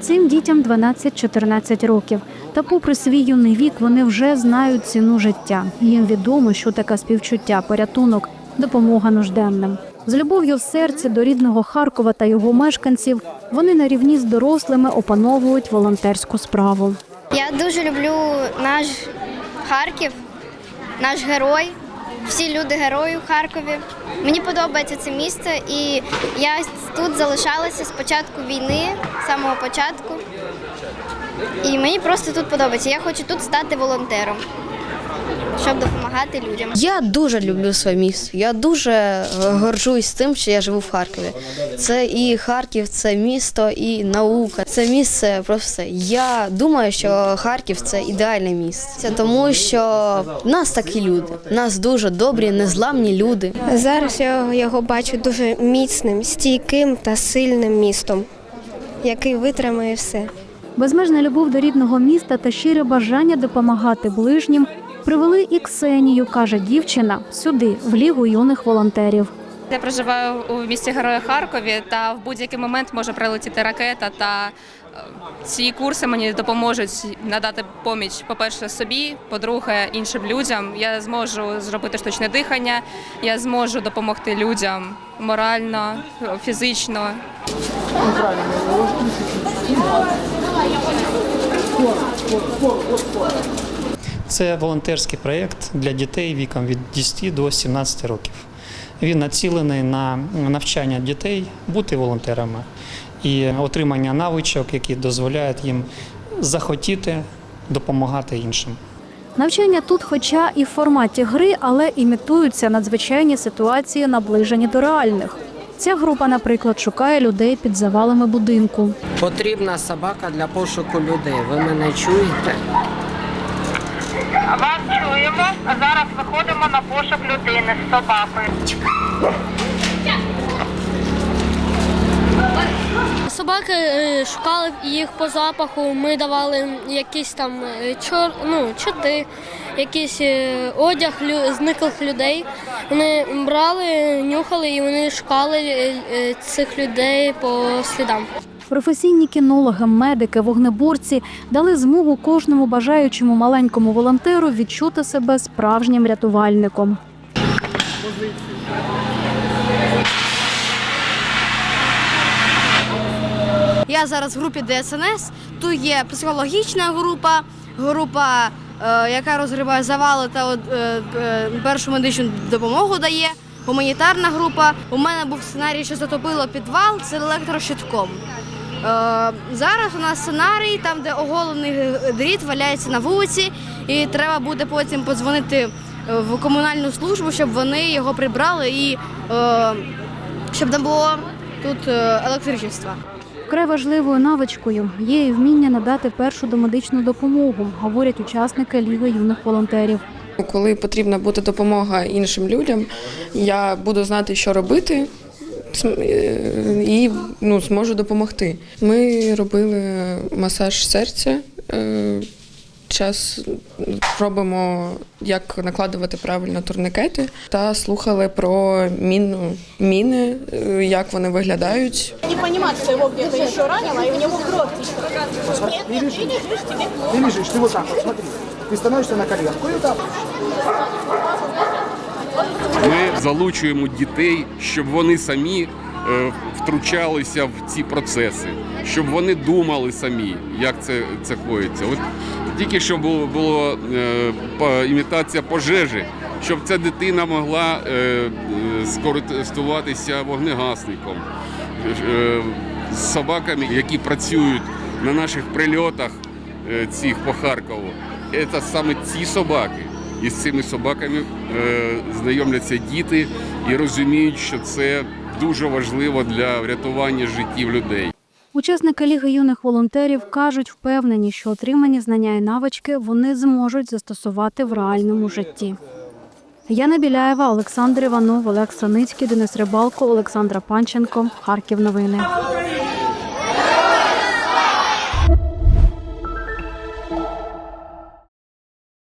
Цим дітям 12-14 років. Та, попри свій юний вік, вони вже знають ціну життя. Їм відомо, що таке співчуття, порятунок, допомога нужденним. З любов'ю в серці до рідного Харкова та його мешканців вони на рівні з дорослими опановують волонтерську справу. Я дуже люблю наш Харків, наш герой. Всі люди герої у Харкові. Мені подобається це місце, і я тут залишалася з початку війни, з самого початку. І мені просто тут подобається. Я хочу тут стати волонтером, щоб допомагати людям. Я дуже люблю своє місто. Я дуже е, горжусь тим, що я живу в Харкові. Це і Харків, це місто, і наука. Це місце просто. все. Я думаю, що Харків це ідеальне місце, тому що нас такі люди. Нас дуже добрі, незламні люди. Зараз я його бачу дуже міцним, стійким та сильним містом, який витримає все. Безмежна любов до рідного міста та щире бажання допомагати ближнім привели і Ксенію, каже дівчина, сюди, в лігу юних волонтерів. Я проживаю у місті Героя Харкові, та в будь-який момент може прилетіти ракета. Та е, ці курси мені допоможуть надати поміч, по-перше, собі, по-друге, іншим людям. Я зможу зробити штучне дихання, я зможу допомогти людям морально, фізично. Це волонтерський проєкт для дітей віком від 10 до 17 років. Він націлений на навчання дітей бути волонтерами і отримання навичок, які дозволяють їм захотіти допомагати іншим. Навчання тут, хоча і в форматі гри, але імітуються надзвичайні ситуації, наближені до реальних. Ця група, наприклад, шукає людей під завалами будинку. Потрібна собака для пошуку людей. Ви мене чуєте? Вас чуємо. Зараз виходимо на пошук людини з собакою. Собаки е, шукали їх по запаху. Ми давали якісь там е, чор, ну, чоти, якийсь е, одяг лю- зниклих людей. Вони брали, нюхали і вони шукали цих людей по слідам. Професійні кінологи, медики, вогнеборці дали змогу кожному бажаючому маленькому волонтеру відчути себе справжнім рятувальником. Я зараз в групі ДСНС. Тут є психологічна група, група, е, яка розгрібає завали та е, е, першу медичну допомогу дає. Гуманітарна група. У мене був сценарій, що затопило підвал з електрощитком. Е, зараз у нас сценарій, там, де оголений дріт валяється на вулиці, і треба буде потім подзвонити е, в комунальну службу, щоб вони його прибрали і е, щоб не було тут електричества. Вкрай важливою навичкою є і вміння надати першу домедичну допомогу, говорять учасники Ліги юних волонтерів. Коли потрібна буде допомога іншим людям, я буду знати, що робити. см- е, І ну, зможу допомогти. Ми робили масаж серця. е, Час робимо, як накладувати правильно турникети, та слухали про міну, міни, е, як вони виглядають. Не понимать, что его где-то еще ранило, и у него кровь течет. Нет, нет, ты лежишь, тебе Ты лежишь, ты вот так вот, смотри. Ты становишься на коленку и вот так. Ми залучуємо дітей, щоб вони самі е, втручалися в ці процеси, щоб вони думали самі, як це, це коїться. От тільки що було, було е, імітація пожежі, щоб ця дитина могла е, е, скористуватися вогнегасником, е, з собаками, які працюють на наших прильотах е, цих по Харкову. Це саме ці собаки. І з цими собаками е, знайомляться діти і розуміють, що це дуже важливо для врятування життів людей. Учасники Ліги юних волонтерів кажуть, впевнені, що отримані знання і навички вони зможуть застосувати в реальному житті. Яна Біляєва, Олександр Іванов, Олег Саницький, Денис Рибалко, Олександра Панченко. Харків новини.